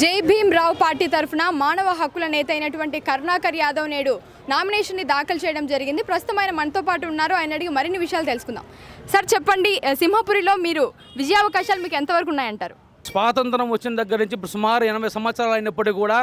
జై భీమ్ రావు పార్టీ తరఫున మానవ హక్కుల నేత అయినటువంటి కరుణాకర్ యాదవ్ నేడు నామినేషన్ని దాఖలు చేయడం జరిగింది. ప్రస్తుతం ఆయన మనతో పాటు ఉన్నారు. ఆయన అడిగి మరిన్ని విషయాలు తెలుసుకుందాం. సార్ చెప్పండి సింహపురిలో మీరు విజయావకాశాలు మీకు ఎంతవరకు ఉన్నాయంటారు? స్వాతంత్రం వచ్చిన దగ్గర నుంచి ఇప్పుడు సుమారు ఎనభై సంవత్సరాలు అయినప్పటికీ కూడా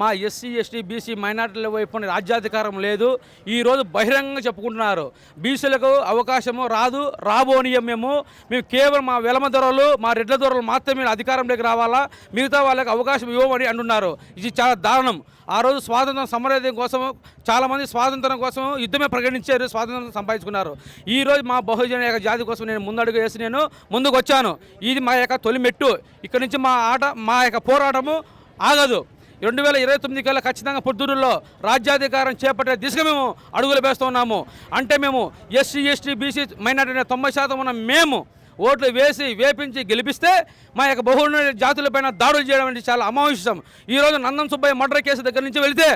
మా ఎస్సీ ఎస్టీ బీసీ మైనార్టీల వైపు రాజ్యాధికారం లేదు. ఈరోజు బహిరంగంగా చెప్పుకుంటున్నారు. బీసీలకు అవకాశము రాదు రాబోనియం మేము. మేము కేవలం మా వెలమ దొరలు మా రెడ్ల దొరలు మాత్రమే అధికారంలోకి రావాలా మిగతా వాళ్ళకి అవకాశం ఇవ్వమని అంటున్నారు. ఇది చాలా దారుణం. ఆ రోజు స్వాతంత్రం సమరయోధం కోసం చాలామంది స్వాతంత్రం కోసం యుద్ధమే ప్రకటించారు స్వాతంత్రం సంపాదించుకున్నారు. ఈ రోజు మా బహుజన యొక్క జాతి కోసం నేను ముందడుగు వేసి నేను ముందుకు వచ్చాను ఇది మా యొక్క తొలి మెట్టు ఇక్కడ నుంచి మా ఆట మా యొక్క పోరాటము ఆగదు. రెండు వేల ఇరవై తొమ్మిది కల్లా ఖచ్చితంగా పొద్దురులో రాజ్యాధికారం చేపట్టే దిశగా మేము అడుగులు వేస్తున్నాము అంటే మేము ఎస్సీ ఎస్టీ బీసీ మైనార్టీ తొంభై శాతం ఉన్న మేము ఓట్లు వేసి వేపించి గెలిపిస్తే మా యొక్క బహుళ జాతులపైన దాడులు చేయడం అనేది చాలా అమానుషం. ఈరోజు నందన్ సుబ్బయ్య మర్డర్ కేసు దగ్గర నుంచి వెళితే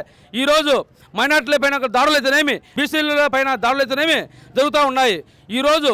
ఈరోజు మైనార్టీల పైన దాడులు అయితేనేమి బీసీల పైన దాడులు అయితేనేమి జరుగుతూ ఉన్నాయి. ఈరోజు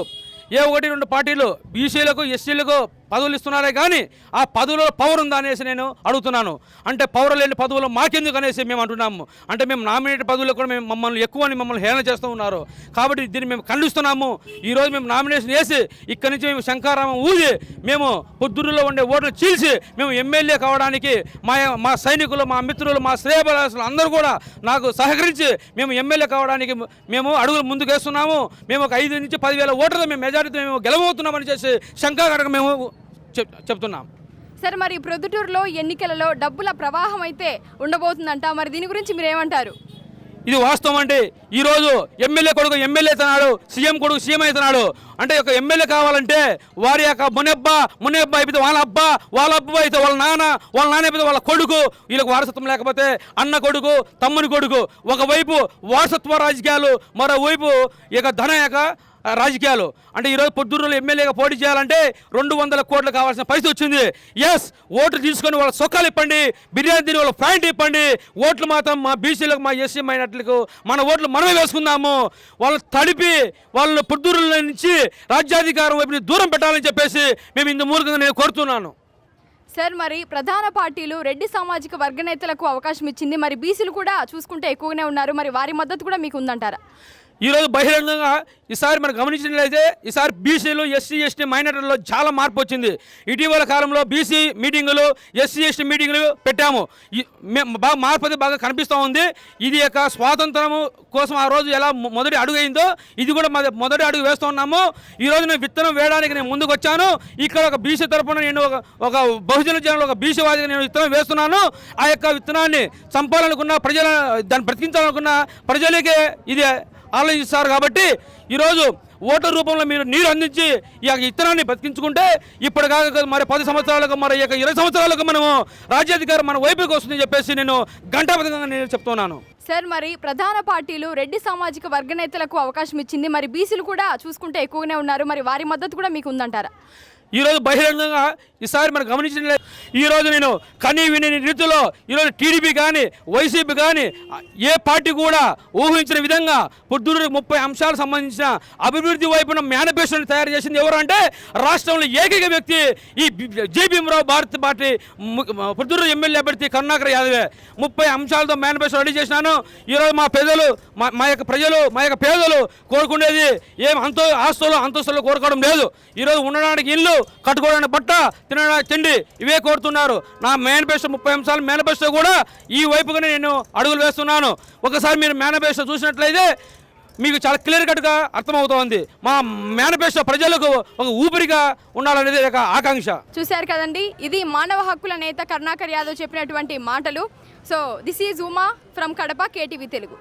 ఏ ఒకటి రెండు పార్టీలు బీసీలకు ఎస్సీలకు పదవులు ఇస్తున్నారే కానీ ఆ పదవులో పవర్ ఉందా అనేసి నేను అడుగుతున్నాను. అంటే పవర్ లేని పదవులు మాకెందుకు అనేసి మేము అంటున్నాము. అంటే మేము నామినేట్ పదవులు కూడా మేము మమ్మల్ని ఎక్కువ అని మమ్మల్ని హేళన చేస్తూ ఉన్నారు. కాబట్టి దీన్ని మేము ఖండిస్తున్నాము. ఈరోజు మేము నామినేషన్ వేసి ఇక్కడి నుంచి మేము శంకారామం ఊది మేము పొద్దురులో ఉండే ఓట్లు చీల్చి మేము ఎమ్మెల్యే కావడానికి మా మా సైనికులు మా మిత్రులు మా శ్రేయబలాసులు అందరూ కూడా నాకు సహకరించి మేము ఎమ్మెల్యే కావడానికి మేము అడుగులు ముందుకు వేస్తున్నాము మేము ఒక ఐదు నుంచి పదివేల ఓట్లతో మేము మెజారిటీ మేము గెలవబోతున్నామని చేసి శంకాగడక మేము చెప్తున్నాం. సార్ మరి ప్రొద్దుటూరులో ఎన్నికలలో డబ్బుల ప్రవాహం అయితే ఉండబోతుందంట. మరి దీని గురించి మీరు ఏమంటారు ఇది వాస్తవం అంటే ఈరోజు ఎమ్మెల్యే కొడుకు ఎమ్మెల్యే అవుతున్నాడు సీఎం కొడుకు సీఎం అవుతున్నాడు. అంటే ఒక ఎమ్మెల్యే కావాలంటే వారి యొక్క మునెబ్బ మునెబ్బ అయిపోతే వాళ్ళ అబ్బ వాళ్ళ అబ్బ అయితే వాళ్ళ నాన్న వాళ్ళ నాన్న అయిపోతే వాళ్ళ కొడుకు. వీళ్ళకి వారసత్వం లేకపోతే అన్న కొడుకు తమ్ముని కొడుకు. ఒకవైపు వారసత్వ రాజకీయాలు మరోవైపు ఇక ధన యొక్క రాజకీయాలు. అంటే ఈరోజు పొద్దున్నలో ఎమ్మెల్యేగా పోటీ చేయాలంటే రెండు వందల కోట్లు కావాల్సిన పరిస్థితి వచ్చింది. ఎస్ ఓట్లు తీసుకొని వాళ్ళ సొక్కాలు ఇప్పండి బిర్యానీ తిని వాళ్ళ ప్యాంట్ ఇప్పండి. ఓట్లు మాత్రం మా బీసీలకు మా ఎస్సీ మైనట్లకు మన ఓట్లు మనమే వేసుకుందాము. వాళ్ళు తడిపి వాళ్ళని పొద్దురుల నుంచి రాజ్యాధికారం వైపు దూరం పెట్టాలని చెప్పేసి మేము ఇందు మూలకంగా నేను కోరుతున్నాను. సార్ మరి ప్రధాన పార్టీలు రెడ్డి సామాజిక వర్గ నేతలకు అవకాశం ఇచ్చింది. మరి బీసీలు కూడా చూసుకుంటే ఎక్కువగానే ఉన్నారు. మరి వారి మద్దతు కూడా మీకు ఉందంటారా? ఈరోజు బహిరంగంగా ఈసారి మనం గమనించినట్లయితే ఈసారి బీసీలు ఎస్సీ ఎస్టీ మైనార్టీలలో చాలా మార్పు వచ్చింది. ఇటీవల కాలంలో బీసీ మీటింగులు ఎస్సీ ఎస్టీ మీటింగులు పెట్టాము. బాగా మార్పు బాగా కనిపిస్తూ ఉంది. ఇది యొక్క స్వాతంత్రము కోసం ఆ రోజు ఎలా మొదటి అడుగు అయిందో ఇది కూడా మొదటి అడుగు వేస్తూ ఉన్నాము. ఈరోజు నేను విత్తనం వేయడానికి నేను ముందుకు వచ్చాను. ఇక్కడ ఒక బీసీ తరపున నేను ఒక ఒక బహుజన జనంలో ఒక బీసీ వాదిగా నేను విత్తనం వేస్తున్నాను. ఆ యొక్క విత్తనాన్ని చంపాలనుకున్న ప్రజల దాన్ని బ్రతికించాలనుకున్న ప్రజలకే ఇది ఆలోచిస్తారు కాబట్టి ఈరోజు ఓటర్ రూపంలో మీరు నీరు అందించి ఈ యొక్క ఇత్తనాన్ని బతికించుకుంటే ఇప్పుడు కాక మరి పది సంవత్సరాలకు మరి ఈ యొక్క ఇరవై సంవత్సరాలకు మనము రాజ్యాధికారం మన వైపుకి వస్తుందని చెప్పేసి నేను గంటాబద్ధంగా నేను చెప్తున్నాను. సార్ మరి ప్రధాన పార్టీలు రెడ్డి సామాజిక వర్గ నేతలకు అవకాశం ఇచ్చింది. మరి బీసీలు కూడా చూసుకుంటే ఎక్కువగానే ఉన్నారు. మరి వారి మద్దతు కూడా మీకు ఉందంటారా? ఈరోజు బహిరంగంగా ఈసారి మనం గమనించిన ఈరోజు నేను కనీ విని రీతిలో ఈరోజు టీడీపీ కానీ వైసీపీ కానీ ఏ పార్టీ కూడా ఊహించిన విధంగా పొద్దురు ముప్పై అంశాలకు సంబంధించిన అభివృద్ధి వైపున మేనిఫెస్టోని తయారు చేసింది ఎవరు అంటే రాష్ట్రంలో ఏకైక వ్యక్తి ఈ జే. భీమరావు భారత్ పార్టీ పొద్దున్న ఎమ్మెల్యే అభ్యర్థి కరుణాకర్ యాదవే. ముప్పై అంశాలతో మేనిఫెస్టో రెడీ చేసినాను. ఈరోజు మా పేదలు మా మా యొక్క ప్రజలు మా యొక్క పేదలు కోరుకునేది ఏం అంతో ఆస్తులు అంతస్తులు కోరుకోవడం లేదు. ఈరోజు ఉండడానికి ఇల్లు కట్టుకోవడానికి బట్ట తినడా తిండి ఇవే కోరుతున్నారు. నా మేనిఫెస్టో ముప్పై అంశాల మేనిఫెస్టో కూడా ఈ వైపుగానే నేను అడుగులు వేస్తున్నాను. ఒకసారి మీరు మేనిఫెస్టో చూసినట్లయితే మీకు చాలా క్లియర్ కట్గా అర్థమవుతోంది. మా మేనిఫెస్టో ప్రజలకు ఒక ఊపిరిగా ఉండాలనేది ఒక ఆకాంక్ష. చూశారు కదండి ఇది మానవ హక్కుల నేత కరుణాకర్ యాదవ్ చెప్పినటువంటి మాటలు. So this is Uma from Kadapa KTV Telugu